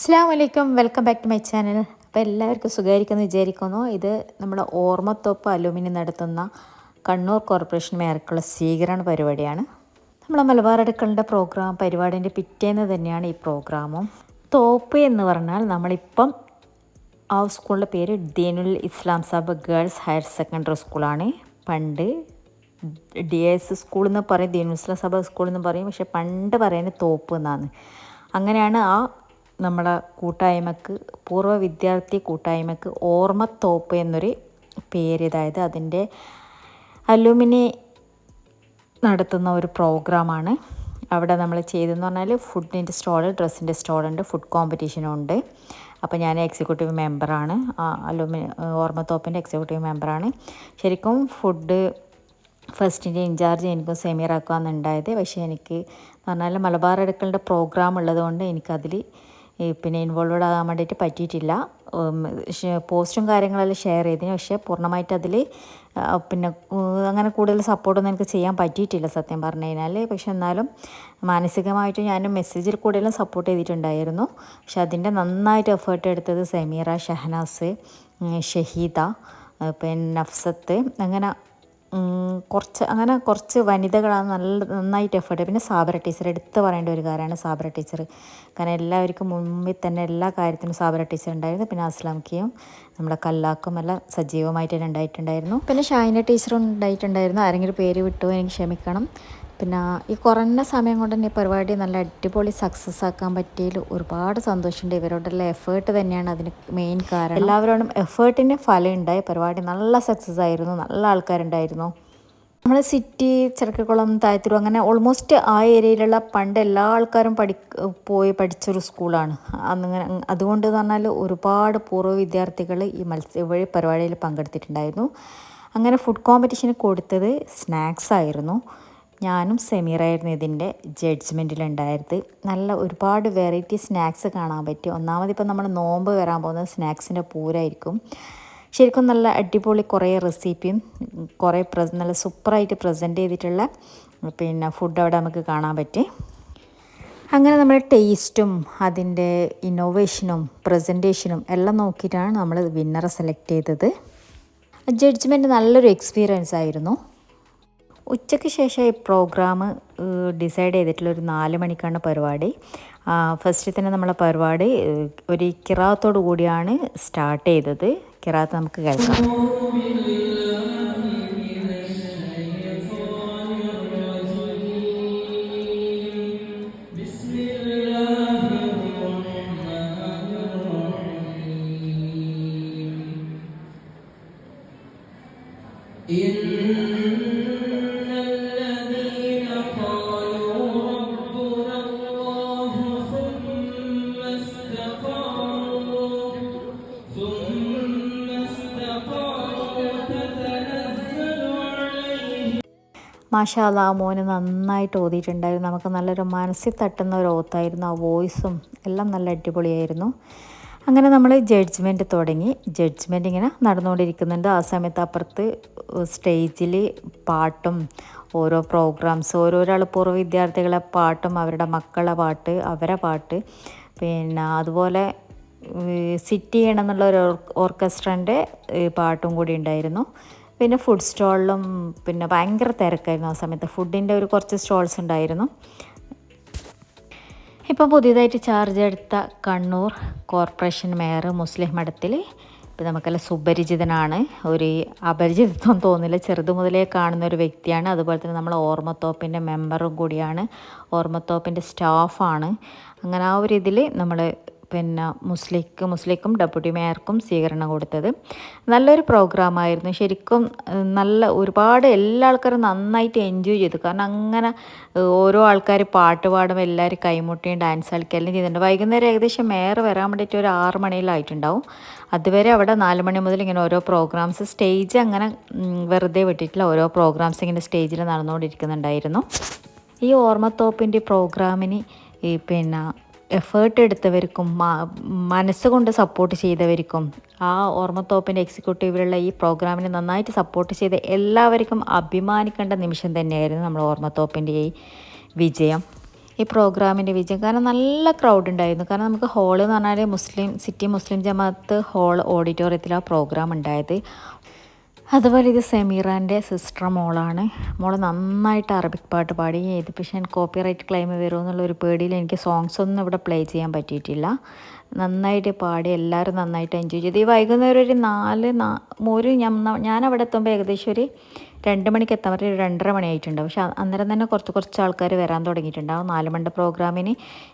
അസ്സാം വലൈക്കും welcome back to my channel അപ്പോൾ എല്ലാവർക്കും സുഖമായിരിക്കുമെന്ന് വിചാരിക്കുന്നു. ഇത് നമ്മുടെ ഓർമ്മത്തോപ്പ് അലൂമിനിയം നടത്തുന്ന കണ്ണൂർ കോർപ്പറേഷൻ മേർക്കുള്ള സ്വീകരണ പരിപാടിയാണ്. നമ്മളെ മലബാർ അടുക്കളുടെ പ്രോഗ്രാം പരിപാടിന്റെ പിറ്റേന്ന് തന്നെയാണ് ഈ പ്രോഗ്രാമും തോപ്പ് എന്ന് പറഞ്ഞാൽ നമ്മളിപ്പം ആ സ്കൂളിന്റെ പേര് Deenul Islam Sabha girls higher secondary സ്കൂളാണ് പണ്ട് ഡി എസ് സ്കൂൾ എന്ന് പറയും ദീനുൽ ഇസ്ലാം സാബ് സ്കൂൾ എന്ന് പറയും. പക്ഷേ പണ്ട് പറയുന്നത് തോപ്പ് എന്നാണ്. അങ്ങനെയാണ് ആ നമ്മളെ കൂട്ടായ്മക്ക് പൂർവ വിദ്യാർത്ഥി കൂട്ടായ്മക്ക് ഓർമ്മത്തോപ്പ് എന്നൊരു പേര് അതായത് അതിന്റെ അലുമിനി നടത്തുന്ന ഒരു പ്രോഗ്രാമാണ്. അവിടെ നമ്മൾ ചെയ്തതെന്ന് പറഞ്ഞാൽ ഫുഡിന്റെ സ്റ്റോൾ ഡ്രസ്സിന്റെ സ്റ്റോളുണ്ട് ഫുഡ് കോമ്പറ്റീഷനും ഉണ്ട് അപ്പോൾ ഞാൻ എക്സിക്യൂട്ടീവ് മെമ്പറാണ്. അലുമിനി ഓർമ്മത്തോപ്പിന്റെ എക്സിക്യൂട്ടീവ് മെമ്പറാണ്. ശരിക്കും ഫുഡ് ഫസ്റ്റിന്റെ ഇൻചാർജ് എനിക്കും സെമീറാക്കാന്നുണ്ടായത് പക്ഷേ എനിക്ക് പറഞ്ഞാൽ മലബാർ അടുക്കളുടെ പ്രോഗ്രാം ഉള്ളതുകൊണ്ട് എനിക്കതിൽ പിന്നെ ഇൻവോൾവഡ് ആകാൻ വേണ്ടിയിട്ട് പറ്റിയിട്ടില്ല. പോസ്റ്റും കാര്യങ്ങളെല്ലാം ഷെയർ ചെയ്തിന് പക്ഷേ പൂർണമായിട്ട് അതിൽ പിന്നെ അങ്ങനെ കൂടുതൽ സപ്പോർട്ടൊന്നും എനിക്ക് ചെയ്യാൻ പറ്റിയിട്ടില്ല സത്യം പറഞ്ഞു കഴിഞ്ഞാൽ പക്ഷെ എന്നാലും മാനസികമായിട്ട് ഞാൻ മെസ്സേജിൽ കൂടുതലും സപ്പോർട്ട് ചെയ്തിട്ടുണ്ടായിരുന്നു. പക്ഷെ അതിന്റെ നന്നായിട്ട് എഫേർട്ട് എടുത്തത് സമീറ ഷഹനാസ് ഷഹീദ പിന്നെ നഫ്സത്ത് അങ്ങനെ കുറച്ച് അങ്ങനെ കുറച്ച് വനിതകളാണ് നല്ല നന്നായിട്ട് എഫേർട്ട് പിന്നെ സാബര ടീച്ചർ എടുത്ത് പറയേണ്ട ഒരു കാര്യമാണ് സാബര ടീച്ചർ കാരണം എല്ലാവർക്കും മുമ്പിൽ തന്നെ എല്ലാ കാര്യത്തിനും സാബര ടീച്ചർ ഉണ്ടായിരുന്നു. പിന്നെ അസ്ലാംക്കിയും നമ്മുടെ കല്ലാക്കും എല്ലാം സജീവമായിട്ട് തന്നെ ഉണ്ടായിട്ടുണ്ടായിരുന്നു. പിന്നെ ഷൈന ടീച്ചറും ഉണ്ടായിട്ടുണ്ടായിരുന്നു. ആരെങ്കിലും പേര് വിട്ടു എനിക്ക് ക്ഷമിക്കണം. പിന്നെ ഈ കുറഞ്ഞ സമയം കൊണ്ട് തന്നെ ഈ പരിപാടി നല്ല അടിപൊളി സക്സസ് ആക്കാൻ പറ്റിയതിൽ ഒരുപാട് സന്തോഷമുണ്ട്. ഇവരോടുള്ള എഫേർട്ട് തന്നെയാണ് അതിന് മെയിൻ കാരണം. എല്ലാവരോടും എഫേർട്ടിന്റെ ഫലം ഉണ്ടായി പരിപാടി നല്ല സക്സസ് ആയിരുന്നു. നല്ല ആൾക്കാരുണ്ടായിരുന്നു. നമ്മൾ സിറ്റി ചിറക്കക്കുളം തായത്തൂർ അങ്ങനെ ഓൾമോസ്റ്റ് ആ ഏരിയയിലുള്ള പണ്ട് എല്ലാ ആൾക്കാരും പഠി പോയി പഠിച്ചൊരു സ്കൂളാണ് അന്നിങ്ങനെ അതുകൊണ്ട് പറഞ്ഞാൽ ഒരുപാട് പൂർവ വിദ്യാർത്ഥികൾ ഈ മത്സ്യ വഴി പരിപാടിയിൽ പങ്കെടുത്തിട്ടുണ്ടായിരുന്നു. അങ്ങനെ ഫുഡ് കോമ്പറ്റീഷന് കൊടുത്തത് സ്നാക്സ് ആയിരുന്നു. ഞാനും സെമീറായിരുന്നു ഇതിന്റെ ജഡ്ജ്മെന്റിലുണ്ടായത് നല്ല ഒരുപാട് വെറൈറ്റി സ്നാക്സ് കാണാൻ പറ്റി. ഒന്നാമത് ഇപ്പം നമ്മൾ നോമ്പ് വരാൻ പോകുന്നത് സ്നാക്സിന്റെ പൂരായിരിക്കും. ശരിക്കും നല്ല അടിപൊളി കുറേ റെസിപ്പിയും കുറേ പ്ര നല്ല സൂപ്പറായിട്ട് പ്രസന്റ് ചെയ്തിട്ടുള്ള പിന്നെ ഫുഡ് അവിടെ നമുക്ക് കാണാൻ പറ്റി. അങ്ങനെ നമ്മൾ ടേസ്റ്റും അതിന്റെ ഇന്നോവേഷനും പ്രസന്റേഷനും എല്ലാം നോക്കിയിട്ടാണ് നമ്മൾ വിന്നറെ സെലക്ട് ചെയ്തത്. ജഡ്ജ്മെന്റ് നല്ലൊരു എക്സ്പീരിയൻസ് ആയിരുന്നു. ഉച്ചയ്ക്ക് ശേഷം ഈ പ്രോഗ്രാം ഡിസൈഡ് ചെയ്തിട്ടുള്ള ഒരു നാല് മണിക്കാണ് പരിപാടി. ഫസ്റ്റ് തന്നെ നമ്മളെ പരിപാടി ഒരു കിറാത്തോടു കൂടിയാണ് സ്റ്റാർട്ട് ചെയ്തത്. കിറാത്ത് നമുക്ക് കേൾക്കാം. മാഷാല്ല ആ മോന് നന്നായിട്ട് ഓതിയിട്ടുണ്ടായിരുന്നു. നമുക്ക് നല്ലൊരു മനസ്സിൽ തട്ടുന്ന ഒരു ഓത്തായിരുന്നു. ആ വോയിസും എല്ലാം നല്ല അടിപൊളിയായിരുന്നു. അങ്ങനെ നമ്മൾ ജഡ്ജ്മെന്റ് തുടങ്ങി. ജഡ്ജ്മെന്റ് ഇങ്ങനെ നടന്നുകൊണ്ടിരിക്കുന്നുണ്ട്. ആ സമയത്ത് അപ്പുറത്ത് സ്റ്റേജിൽ പാട്ടും ഓരോ പ്രോഗ്രാംസ് ഓരോരാൾ പൂർവ വിദ്യാർത്ഥികളെ പാട്ടും അവരുടെ മക്കളെ പാട്ട് അവരെ പാട്ട്. പിന്നെ അതുപോലെ സിറ്റ് ചെയ്യണം എന്നുള്ള ഒരു ഓർക്കസ്ട്രന്റെ പാട്ടും കൂടി ഉണ്ടായിരുന്നു. പിന്നെ ഫുഡ് സ്റ്റാളിലും പിന്നെ ഭയങ്കര തിരക്കായിരുന്നു ആ സമയത്ത്. ഫുഡിന്റെ ഒരു കുറച്ച് സ്റ്റോൾസ് ഉണ്ടായിരുന്നു. ഇപ്പോൾ പുതിയതായിട്ട് ചാർജ് എടുത്ത കണ്ണൂർ കോർപ്പറേഷൻ മേയർ മുസ്ലിം മഠത്തിൽ ഇപ്പം നമുക്കെല്ലാം സുപരിചിതനാണ്. ഒരു അപരിചിതത്വം തോന്നില്ല. ചെറുതു മുതലേ കാണുന്ന ഒരു വ്യക്തിയാണ്. അതുപോലെ തന്നെ നമ്മൾ ഓർമ്മത്തോപ്പിന്റെ മെമ്പറും കൂടിയാണ്. ഓർമ്മത്തോപ്പിന്റെ സ്റ്റാഫാണ് അങ്ങനെ ആ ഒരു ഇതിൽ നമ്മൾ പിന്നെ മുസ്ലിക്ക് മുസ്ലിക്കും ഡെപ്യൂട്ടി മേയർക്കും സ്വീകരണം കൊടുത്തത്. നല്ലൊരു പ്രോഗ്രാമായിരുന്നു ശരിക്കും നല്ല ഒരുപാട് എല്ലാ ആൾക്കാരും നന്നായിട്ട് എൻജോയ് ചെയ്തു. കാരണം അങ്ങനെ ഓരോ ആൾക്കാർ പാട്ട് പാടും എല്ലാവരും കൈമുട്ടിയും ഡാൻസ് കളിക്കുകയെല്ലാം ചെയ്തിട്ടുണ്ട്. വൈകുന്നേരം ഏകദേശം മേയർ വരാൻ വേണ്ടിയിട്ട് ഒരു ആറ് മണിയിലായിട്ടുണ്ടാവും. അതുവരെ അവിടെ നാല് മണി മുതൽ ഇങ്ങനെ ഓരോ പ്രോഗ്രാംസ് സ്റ്റേജ് അങ്ങനെ വെറുതെ വിട്ടിട്ടില്ല. ഓരോ പ്രോഗ്രാംസ് ഇങ്ങനെ സ്റ്റേജിൽ നടന്നുകൊണ്ടിരിക്കുന്നുണ്ടായിരുന്നു. ഈ ഓർമ്മത്തോപ്പിന്റെ പ്രോഗ്രാമിന് ഈ പിന്നെ എഫേർട്ട് എടുത്തവർക്കും മനസ്സുകൊണ്ട് സപ്പോർട്ട് ചെയ്തവർക്കും ആ ഓർമ്മത്തോപ്പിന്റെ എക്സിക്യൂട്ടീവിലുള്ള ഈ പ്രോഗ്രാമിനെ നന്നായിട്ട് സപ്പോർട്ട് ചെയ്ത എല്ലാവർക്കും അഭിമാനിക്കേണ്ട നിമിഷം തന്നെയായിരുന്നു നമ്മൾ ഓർമ്മത്തോപ്പിന്റെ ഈ വിജയം. ഈ പ്രോഗ്രാമിന്റെ വിജയം. കാരണം നല്ല ക്രൗഡ് ഉണ്ടായിരുന്നു. കാരണം നമുക്ക് ഹോൾ എന്ന് പറഞ്ഞാൽ മുസ്ലിം സിറ്റി മുസ്ലിം ജമാഅത്ത് ഹോൾ ഓഡിറ്റോറിയത്തിലാണ് പ്രോഗ്രാം ഉണ്ടായത്. അതുപോലെ ഇത് സെമീറാന്റെ സിസ്റ്റർ മോളാണ്. മോൾ നന്നായിട്ട് അറബിക് പാട്ട് പാടി. ഇത് പക്ഷേ കോപ്പി റൈറ്റ് ക്ലെയിം വരുമെന്നുള്ളൊരു പേടിയിൽ എനിക്ക് സോങ്സ് ഒന്നും ഇവിടെ പ്ലേ ചെയ്യാൻ പറ്റിയിട്ടില്ല. നന്നായിട്ട് പാടി എല്ലാവരും നന്നായിട്ട് എൻജോയ് ചെയ്തു. ഈ വൈകുന്നേരം ഒരു നാല് ഒരു ഞാൻ അവിടെ എത്തുമ്പോൾ ഏകദേശം ഒരു രണ്ട് മണിക്ക് എത്താൻ പറ്റിയ രണ്ടര മണിയായിട്ടുണ്ട്. പക്ഷെ അന്നേരം തന്നെ കുറച്ച് കുറച്ച് ആൾക്കാർ വരാൻ തുടങ്ങിയിട്ടുണ്ടാവും നാല് മണിന്റെ പ്രോഗ്രാമിന്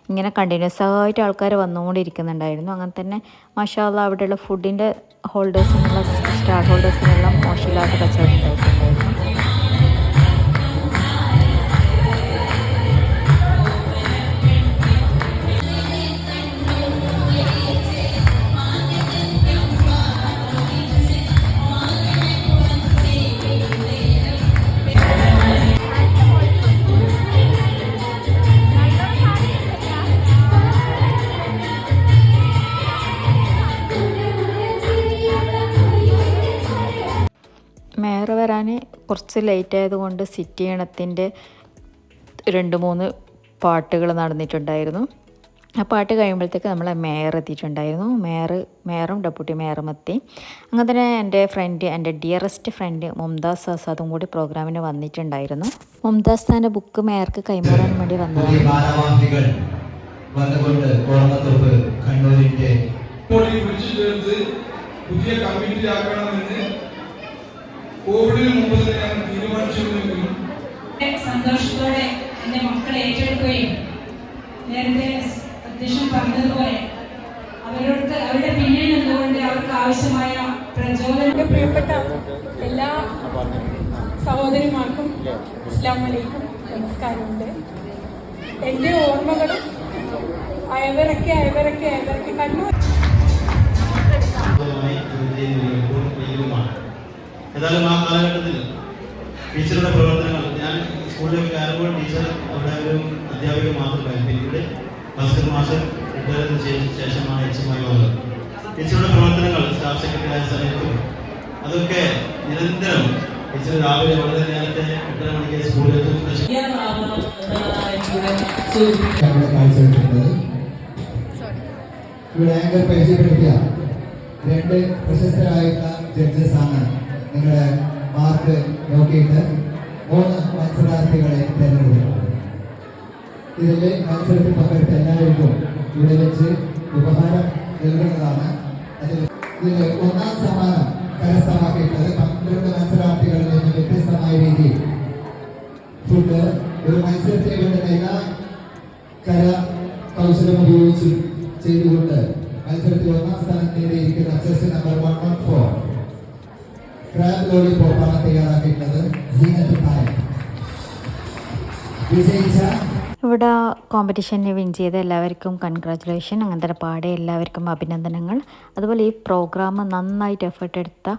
ഇങ്ങനെ കണ്ടിന്യൂസ് ആയിട്ട് ആൾക്കാർ വന്നുകൊണ്ടിരിക്കുന്നുണ്ടായിരുന്നു. അങ്ങനെ തന്നെ മഷാല അവിടെയുള്ള ഫുഡിന്റെ ഹോൾഡേഴ്സിനുള്ള സ്റ്റാർ ഹോൾഡേഴ്സിനെല്ലാം മോശമില്ലാത്ത കച്ചവടം ഉണ്ടായിട്ടുണ്ടായിരുന്നു കുറച്ച് ലേറ്റ് ആയതുകൊണ്ട് സിറ്റി ഇണത്തിന്റെ രണ്ട് മൂന്ന് പാട്ടുകൾ നടന്നിട്ടുണ്ടായിരുന്നു. ആ പാട്ട് കഴിയുമ്പോഴത്തേക്ക് നമ്മളെ മേയർ എത്തിയിട്ടുണ്ടായിരുന്നു. മേയർ മേയറും ഡെപ്യൂട്ടി മേയറും എത്തി. അങ്ങനെ തന്നെ എന്റെ ഫ്രണ്ട് എന്റെ ഡിയറസ്റ്റ് ഫ്രണ്ട് മുംതാസ് ആസാദും കൂടി പ്രോഗ്രാമിന് വന്നിട്ടുണ്ടായിരുന്നു. മുംതാസ് തന്നെ ബുക്ക് മേയർക്ക് കൈമാറാൻ വേണ്ടി വന്നതാണ്. വന്നുകൊണ്ട് പുതിയ കമ്മിറ്റി ആക്കണമെന്ന് കോവിഡിന് മുമ്പ് തന്നെ ഞങ്ങൾ തീരുമാനിച്ചിരുന്നെങ്കിലും സന്തോഷത്തോടെ എന്റെ മക്കളെ ഏറ്റെടുക്കുകയും നേരത്തെ അധ്യക്ഷൻ പറഞ്ഞതുപോലെ അവരോട് അവരുടെ പിന്നിൽ നിന്നുകൊണ്ട് അവർക്ക് ആവശ്യമായ പ്രചോദനം. പ്രിയപ്പെട്ട എല്ലാ സഹോദരിമാർക്കും അസ്ലാം വലൈക്കും നമസ്കാരമുണ്ട്. എന്റെ ഓർമ്മകളും അയവരൊക്കെ അയവരൊക്കെ അയവരൊക്കെ കണ്ണൂർ. ഏതായാലും ആ കാലഘട്ടത്തിൽ ടീച്ചറുടെ പ്രവർത്തനങ്ങൾ ഞാൻ സ്കൂളിലേക്ക് കയറുമ്പോൾ ടീച്ചർ അവിടെ ഒരു അധ്യാപിക മാത്രമായിരുന്നു പിന്നീട് ഭാസ്കർ മാസ്റ്റർ റിട്ടയറിന് ശേഷമാണ് എച്ചുമായി വന്നത് ടീച്ചറുടെ പ്രവർത്തനങ്ങൾ സ്റ്റാഫ് സെക്രട്ടറി ആയ സമയത്തും അതൊക്കെ നിരന്തരം ടീച്ചർ രാവിലെ വളരെ നേരത്തെ എട്ടര മണിക്ക് ഞങ്ങളുടെ ഇവിടെ ആങ്കർ പരിചയപ്പെടുത്തിയ രണ്ട് പ്രശസ്തരായിട്ടുള്ള ജഡ്ജസ് ആണ്. നിങ്ങളുടെ മാർക്ക് നോക്കിയിട്ട് മൂന്ന് മത്സരാർത്ഥികളെ തിരഞ്ഞെടുക്കുന്നത് ഇതിൽ മത്സരത്തിൽ പങ്കെടുത്ത എല്ലാവർക്കും ഇവിടെ വെച്ച് ഉപഹാരം നൽകുന്നതാണ്. അതിൽ ഇതിൽ ഒന്നാം സമ്മാനം കരസ്ഥമാക്കിയിട്ടുള്ളത് പന്ത്രണ്ട് മത്സരാർത്ഥികളിൽ നിന്ന് വ്യത്യസ്തമായ രീതിയിൽ. ഫുഡ് ഒരു മത്സരത്തിൽ വേണ്ടുന്ന എല്ലാ കര കൗശലം ഉപയോഗിച്ച് ചെയ്തുകൊണ്ട് മത്സരത്തിൽ ഒന്നാം സ്ഥാനം നേടിയിരിക്കുന്ന chest number one one four. Crab ലോളിപോപ്പാണ് തയ്യാറാക്കിയിട്ടുള്ളത് സീനത്ത് പായ വിജയിച്ച ഇവിടെ കോമ്പറ്റീഷന് വിൻ ചെയ്ത എല്ലാവർക്കും കൺഗ്രാറ്റുലേഷൻ അങ്ങനത്തെ പാടെ എല്ലാവർക്കും അഭിനന്ദനങ്ങൾ. അതുപോലെ ഈ പ്രോഗ്രാം നന്നായിട്ട് എഫേർട്ട് എടുത്ത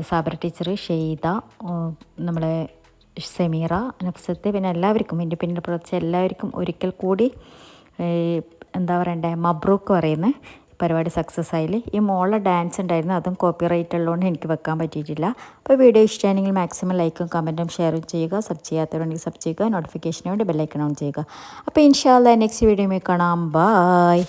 സാബർ ടീച്ചർ ഷെയ്ത നമ്മളെ സെമീറ നഫ്സത്ത് പിന്നെ എല്ലാവർക്കും എന്റെ പിന്നിൽ പ്രവർത്തിച്ച എല്ലാവർക്കും ഒരിക്കൽ കൂടി എന്താ പറയണ്ടേ മബ്രൂക്ക് പറയുന്നത് പരിപാടി സക്സസ് ആയില്ലേ? ഈ മോളെ ഡാൻസ് ഉണ്ടായിരുന്നു അതും കോപ്പി റൈറ്റ് ഉള്ളതുകൊണ്ട് എനിക്ക് വെക്കാൻ പറ്റിയിട്ടില്ല. അപ്പോൾ വീഡിയോ ഇഷ്ടമാണെങ്കിൽ മാക്സിമം ലൈക്കും കമന്റും ഷെയറും ചെയ്യുക. സബ് ചെയ്യാത്തവരുണ്ടെങ്കിൽ സബ് ചെയ്യുക. നോട്ടിഫിക്കേഷന് വേണ്ടി ബെല്ലൈക്കൺ ഓൺ ചെയ്യുക. അപ്പോൾ ഇൻഷാല്ല നെക്സ്റ്റ് വീഡിയോയിൽ കാണാം. ബായ്